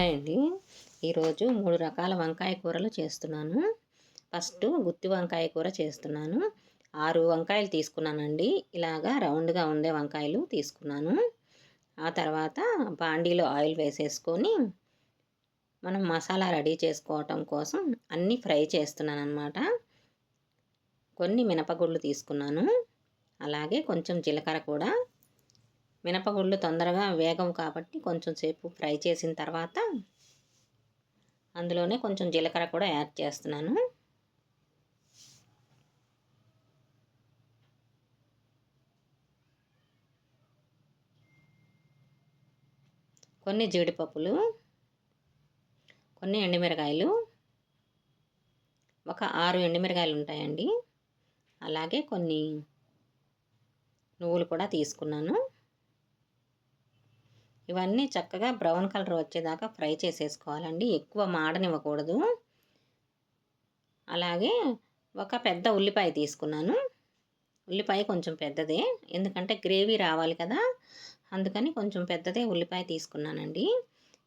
Hi అండి. ఈరోజు మూడు రకాల వంకాయ కూరలు చేస్తున్నాను. ఫస్ట్ గుత్తి వంకాయ కూర చేస్తున్నాను. ఆరు వంకాయలు తీసుకున్నానండి. ఇలాగా రౌండ్గా ఉండే వంకాయలు తీసుకున్నాను. ఆ తర్వాత బాండీలో ఆయిల్ వేసేసుకొని మనం మసాలా రెడీ చేసుకోవటం కోసం అన్నీ ఫ్రై చేస్తున్నాను అనమాట కొన్ని మినపగుళ్ళు తీసుకున్నాను. అలాగే కొంచెం జీలకర్ర కూడా మినపగుళ్ళు తొందరగా వేగం కాబట్టి కొంచెం సేపు ఫ్రై చేసిన తర్వాత అందులోనే కొంచెం జీలకర్ర కూడా యాడ్ చేస్తున్నాను. కొన్ని జీడిపప్పులు కొన్ని ఎండుమిరకాయలు ఒక ఆరు ఎండుమిరకాయలు ఉంటాయండి. అలాగే కొన్ని నువ్వులు కూడా తీసుకున్నాను. ఇవన్నీ చక్కగా బ్రౌన్ కలర్ వచ్చేదాకా ఫ్రై చేసేసుకోవాలండి. ఎక్కువ మాడనివ్వకూడదు. అలాగే ఒక పెద్ద ఉల్లిపాయ తీసుకున్నాను. ఉల్లిపాయ కొంచెం పెద్దదే. ఎందుకంటే గ్రేవీ రావాలి కదా. అందుకని కొంచెం పెద్దదే ఉల్లిపాయ తీసుకున్నానండి.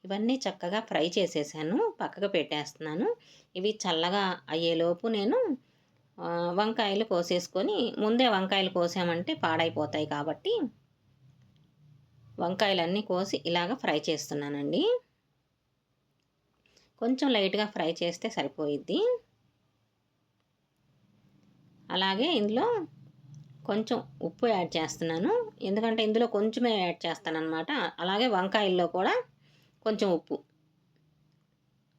ఇవన్నీ చక్కగా ఫ్రై చేసేసాను. పక్కకు పెట్టేస్తున్నాను. ఇవి చల్లగా అయ్యేలోపు నేను వంకాయలు కోసేసుకొని ముందే వంకాయలు కోసామంటే పాడైపోతాయి కాబట్టి వంకాయలన్నీ కోసి ఇలాగ ఫ్రై చేస్తున్నానండి. కొంచెం లైట్గా ఫ్రై చేస్తే సరిపోయిద్ది. అలాగే ఇందులో కొంచెం ఉప్పు యాడ్ చేస్తున్నాను. ఎందుకంటే ఇందులో కొంచెమే యాడ్ చేస్తాను అనమాట అలాగే వంకాయల్లో కూడా కొంచెం ఉప్పు.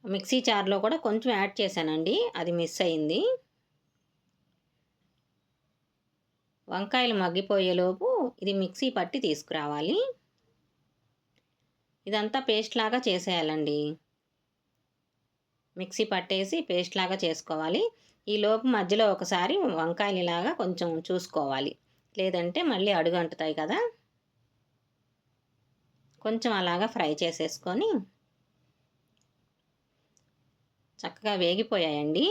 మిక్సీ చార్లో కూడా కొంచెం యాడ్ చేశానండి. అది మిస్ అయింది. వంకాయలు మగ్గిపోయేలోపు ఇది మిక్సీ పట్టి తీసుకురావాలి. ఇదంతా పేస్ట్ లాగా చేసేయాలండి. మిక్సీ పట్టేసి పేస్ట్ లాగా చేసుకోవాలి. ఈ లోపు మధ్యలో ఒకసారి వంకాయలు ఇలాగా కొంచెం చూసుకోవాలి. లేదంటే మళ్ళీ అడుగు అంటుతాయి కదా. కొంచెం అలాగా ఫ్రై చేసేసుకొని చక్కగా వేగిపోయాయండి.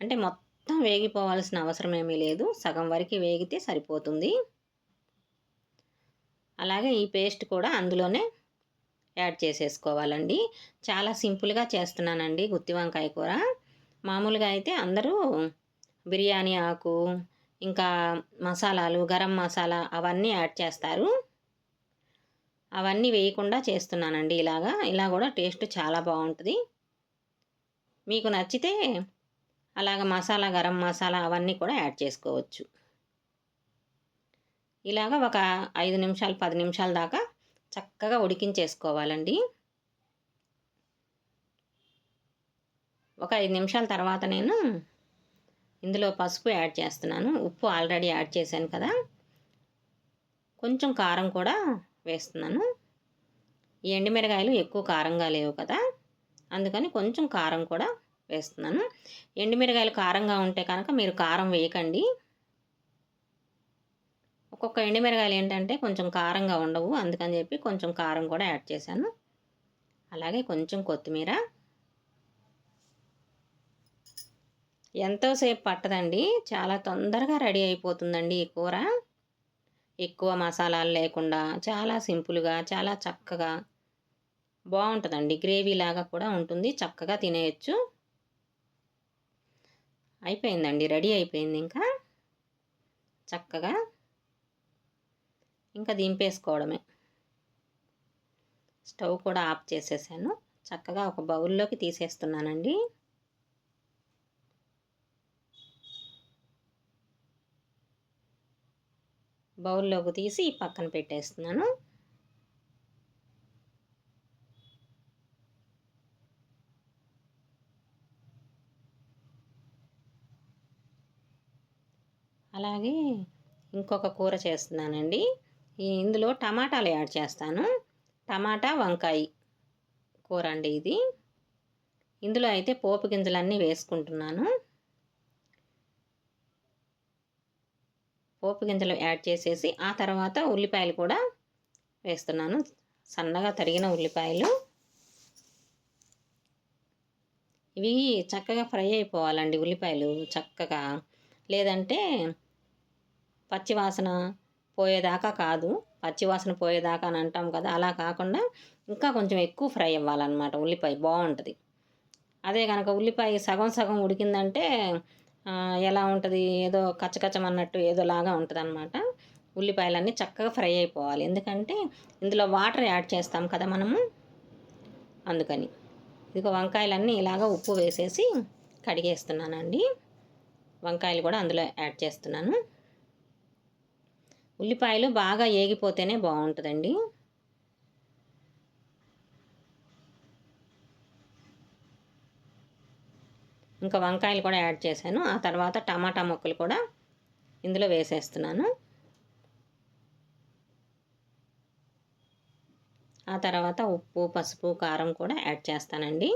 అంటే మొత్తం వేగిపోవాల్సిన అవసరం ఏమీ లేదు. సగం వరకు వేగితే సరిపోతుంది. అలాగే ఈ పేస్ట్ కూడా అందులోనే యాడ్ చేసేసుకోవాలండి. చాలా సింపుల్గా చేస్తున్నానండి గుత్తి వంకాయ కూర. మామూలుగా అయితే అందరూ బిర్యానీ ఆకు ఇంకా మసాలాలు గరం మసాలా అవన్నీ యాడ్ చేస్తారు. అవన్నీ వేయకుండా చేస్తున్నానండి ఇలాగా. ఇలా కూడా టేస్ట్ చాలా బాగుంటుంది. మీకు నచ్చితే అలాగ మసాలా గరం మసాలా అవన్నీ కూడా యాడ్ చేసుకోవచ్చు. ఇలాగ ఒక ఐదు నిమిషాలు పది నిమిషాల దాకా చక్కగా ఉడికించేసుకోవాలండి. ఒక ఐదు నిమిషాల తర్వాత నేను ఇందులో పసుపు యాడ్ చేస్తున్నాను. ఉప్పు ఆల్రెడీ యాడ్ చేశాను కదా. కొంచెం కారం కూడా వేస్తున్నాను. ఈ ఎండుమిరకాయలు ఎక్కువ కారంగా లేవు కదా. అందుకని కొంచెం కారం కూడా వేస్తున్నాను. ఎండుమిరకాయలు కారంగా ఉంటే కనుక మీరు కారం వేయకండి. ఒక్కొక్క ఎండుమిరకాయలు ఏంటంటే కొంచెం కారంగా ఉండవు. అందుకని చెప్పి కొంచెం కారం కూడా యాడ్ చేశాను. అలాగే కొంచెం కొత్తిమీర. ఎంతోసేపు పట్టదండి. చాలా తొందరగా రెడీ అయిపోతుందండి ఈ కూర. ఎక్కువ మసాలాలు లేకుండా చాలా సింపుల్గా చాలా చక్కగా బాగుంటుందండి. గ్రేవీ లాగా కూడా ఉంటుంది. చక్కగా తినేయచ్చు. అయిపోయిందండి. రెడీ అయిపోయింది ఇంకా. చక్కగా ఇంకా దింపేసుకోవడమే. స్టవ్ కూడా ఆఫ్ చేసేసాను. చక్కగా ఒక బౌల్లోకి తీసేస్తున్నానండి. బౌల్లోకి తీసి పక్కన పెట్టేస్తున్నాను. అలాగే ఇంకొక కూర చేస్తున్నానండి. ఇందులో టమాటాలు యాడ్ చేస్తాను. టమాటా వంకాయ కూర అండి ఇది. ఇందులో అయితే పోపు గింజలన్నీ వేసుకుంటున్నాను. పోపు గింజలు యాడ్ చేసేసి ఆ తర్వాత ఉల్లిపాయలు కూడా వేస్తున్నాను. సన్నగా తరిగిన ఉల్లిపాయలు. ఇవి చక్కగా ఫ్రై అయిపోవాలండి ఉల్లిపాయలు చక్కగా. లేదంటే పచ్చివాసన పోయేదాకా కాదు. పచ్చివాసన పోయేదాకా అని అంటాం కదా అలా కాకుండా ఇంకా కొంచెం ఎక్కువ ఫ్రై అవ్వాలన్నమాట. ఉల్లిపాయ బాగుంటుంది. అదే కనుక ఉల్లిపాయ సగం సగం ఉడికిందంటే ఎలా ఉంటుంది? ఏదో కచ్చకచ్చం అన్నట్టు ఏదోలాగా ఉంటుంది అనమాట ఉల్లిపాయలన్నీ చక్కగా ఫ్రై అయిపోవాలి. ఎందుకంటే ఇందులో వాటర్ యాడ్ చేస్తాం కదా మనము. అందుకని ఇదిగో వంకాయలన్నీ ఇలాగ ఉప్పు వేసేసి కడిగేస్తున్నానండి. వంకాయలు కూడా అందులో యాడ్ చేస్తున్నాను. ఉల్లిపాయలు బాగా ఏగిపోతేనే బాగుంటుందండి. ఇంకా వంకాయలు కూడా యాడ్ చేశాను. ఆ తర్వాత టమాటా ముక్కలు కూడా ఇందులో వేసేస్తున్నాను. ఆ తర్వాత ఉప్పు పసుపు కారం కూడా యాడ్ చేస్తానండి.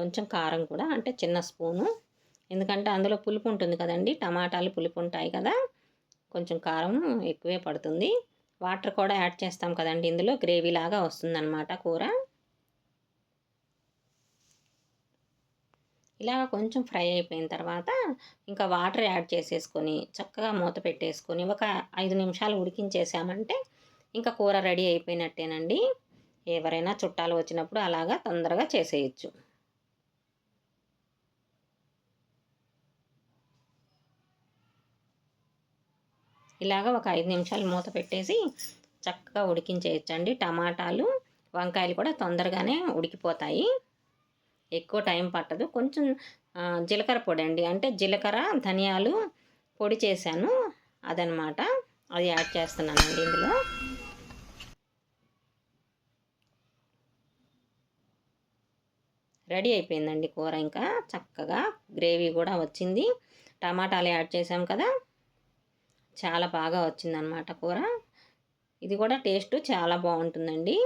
కొంచెం కారం కూడా అంటే చిన్న స్పూను. ఎందుకంటే అందులో పులుపు ఉంటుంది కదండి టమాటాలు పులుపు ఉంటాయి కదా కొంచెం కారం ఎక్కువే పడుతుంది. వాటర్ కూడా యాడ్ చేస్తాం కదండి ఇందులో గ్రేవీ లాగా వస్తుందన్నమాట కూర. ఇలాగ కొంచెం ఫ్రై అయిపోయిన తర్వాత ఇంకా వాటర్ యాడ్ చేసేసుకొని చక్కగా మూత పెట్టేసుకొని ఒక ఐదు నిమిషాలు ఉడికించేసామంటే ఇంకా కూర రెడీ అయిపోయినట్టేనండి. ఎవరైనా చుట్టాలు వచ్చినప్పుడు అలాగా తొందరగా చేసేయచ్చు. ఇలాగ ఒక ఐదు నిమిషాలు మూత పెట్టేసి చక్కగా ఉడికించేయచ్చండి. టమాటాలు వంకాయలు కూడా తొందరగానే ఉడికిపోతాయి. ఎక్కువ టైం పట్టదు. కొంచెం జీలకర్ర పొడి అండి అంటే జీలకర్ర ధనియాలు పొడి చేశాను. అదనమాట. అది యాడ్ చేస్తున్నానండి ఇందులో. రెడీ అయిపోయిందండి కూర ఇంకా. చక్కగా గ్రేవీ కూడా వచ్చింది. టమాటాలు యాడ్ చేసాం కదా. చాలా బాగా వచ్చిందనమాట కూర. ఇది కూడా టేస్ట్ చాలా బాగుంటుందండి.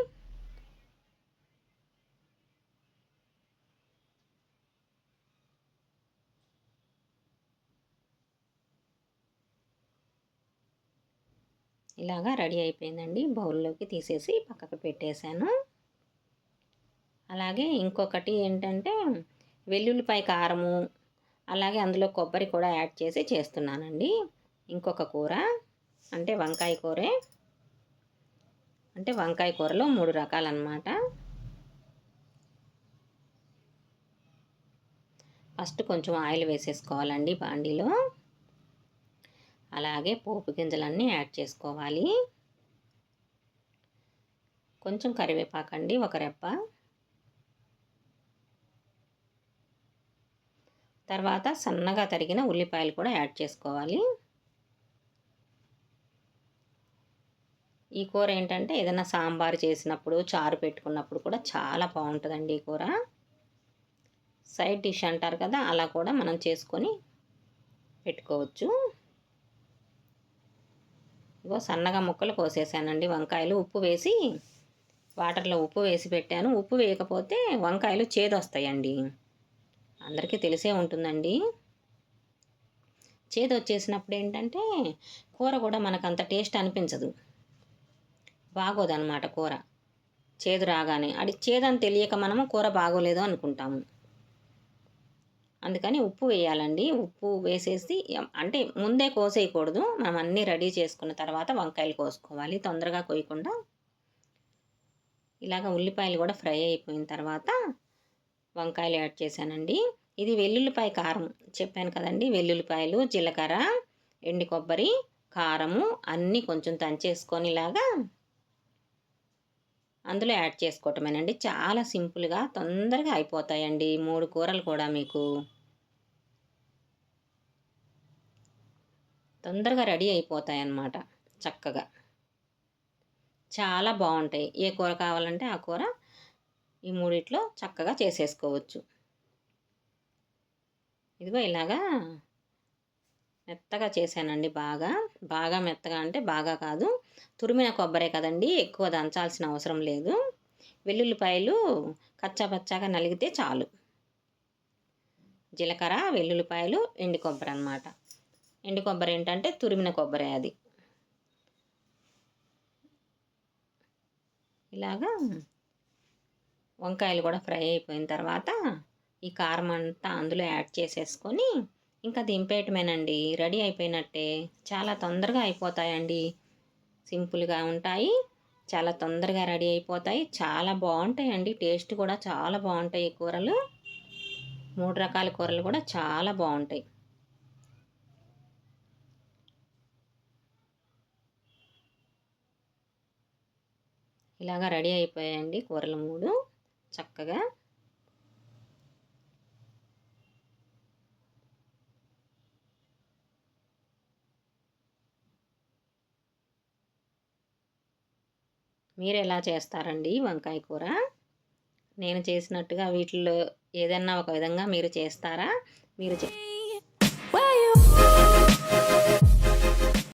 ఇలాగా రెడీ అయిపోయిందండి. బౌల్లోకి తీసేసి పక్కకు పెట్టేశాను. అలాగే ఇంకొకటి ఏంటంటే వెల్లుల్లిపాయ కారము అలాగే అందులో కొబ్బరి కూడా యాడ్ చేసి చేస్తున్నానండి. ఇంకొక కూర అంటే వంకాయ కూరే. అంటే వంకాయ కూరలో మూడు రకాలన్నమాట. ఫస్ట్ కొంచెం ఆయిల్ వేసేసుకోవాలండి బాండీలో. అలాగే పోపు గింజలన్నీ యాడ్ చేసుకోవాలి. కొంచెం కరివేపాకండి ఒక రెప్ప. తర్వాత సన్నగా తరిగిన ఉల్లిపాయలు కూడా యాడ్ చేసుకోవాలి. ఈ కూర ఏంటంటే ఏదైనా సాంబార్ చేసినప్పుడు చారు పెట్టుకున్నప్పుడు కూడా చాలా బాగుంటుందండి ఈ కూర. సైడ్ డిష్ అంటారు కదా అలా కూడా మనం చేసుకొని పెట్టుకోవచ్చు. ఇగో సన్నగా ముక్కలు కోసేసానండి. వంకాయలు ఉప్పు వేసి వాటర్లో ఉప్పు వేసి పెట్టాను. ఉప్పు వేయకపోతే వంకాయలు చేదొస్తాయండి. అందరికీ తెలిసే ఉంటుందండి. చేదు వచ్చేసినప్పుడు ఏంటంటే కూర కూడా మనకు అంత టేస్ట్ అనిపించదు. బాగోదన్నమాట కూర. చేదు రాగానే. అది చేదని తెలియక మనము కూర బాగోలేదు అనుకుంటాము. అందుకని ఉప్పు వేయాలండి. ఉప్పు వేసేసి అంటే ముందే కోసేయకూడదు. మనం అన్నీ రెడీ చేసుకున్న తర్వాత వంకాయలు కోసుకోవాలి. తొందరగా కోయకుండా ఇలాగ ఉల్లిపాయలు కూడా ఫ్రై అయిపోయిన తర్వాత వంకాయలు యాడ్ చేశానండి. ఇది వెల్లుల్లిపాయ కారం. చెప్పాను కదండి వెల్లుల్లిపాయలు జీలకర్ర ఎండు కొబ్బరి కారము అన్నీ కొంచెం తంచేసుకొని ఇలాగా అందులో యాడ్ చేసుకోవటమేనండి. చాలా సింపుల్గా తొందరగా అయిపోతాయండి మూడు కూరలు కూడా మీకు. తొందరగా రెడీ అయిపోతాయి అన్నమాట చక్కగా. చాలా బాగుంటాయి. ఏ కూర కావాలంటే ఆ కూర ఈ మూడిట్లో చక్కగా చేసేసుకోవచ్చు. ఇదిగో ఇలాగా మెత్తగా చేశానండి బాగా. బాగా మెత్తగా అంటే బాగా కాదు. తురిమిన కొబ్బరే కదండి ఎక్కువ దంచాల్సిన అవసరం లేదు. వెల్లుల్లిపాయలు కచ్చాపచ్చాగా నలిగితే చాలు. జీలకర్ర వెల్లుల్లిపాయలు ఎండు కొబ్బరి అనమాట ఎండు కొబ్బరి ఏంటంటే తురిమిన కొబ్బరి అది. ఇలాగా వంకాయలు కూడా ఫ్రై అయిపోయిన తర్వాత ఈ కారం అంతా అందులో యాడ్ చేసేసుకొని ఇంకా దింపేయటమేనండి. రెడీ అయిపోయినట్టే. చాలా తొందరగా అయిపోతాయండి. సింపుల్గా ఉంటాయి. చాలా తొందరగా రెడీ అయిపోతాయి. చాలా బాగుంటాయండి. టేస్ట్ కూడా చాలా బాగుంటాయి ఈ కూరలు. మూడు రకాల కూరలు కూడా చాలా బాగుంటాయి. ఇలాగా రెడీ అయిపోయాయండి కూరలు మూడు. చక్కగా మీరు ఎలా చేస్తారండి వంకాయ కూర? నేను చేసినట్టుగా వీటిల్లో ఏదన్నా ఒక విధంగా మీరు చేస్తారా? మీరు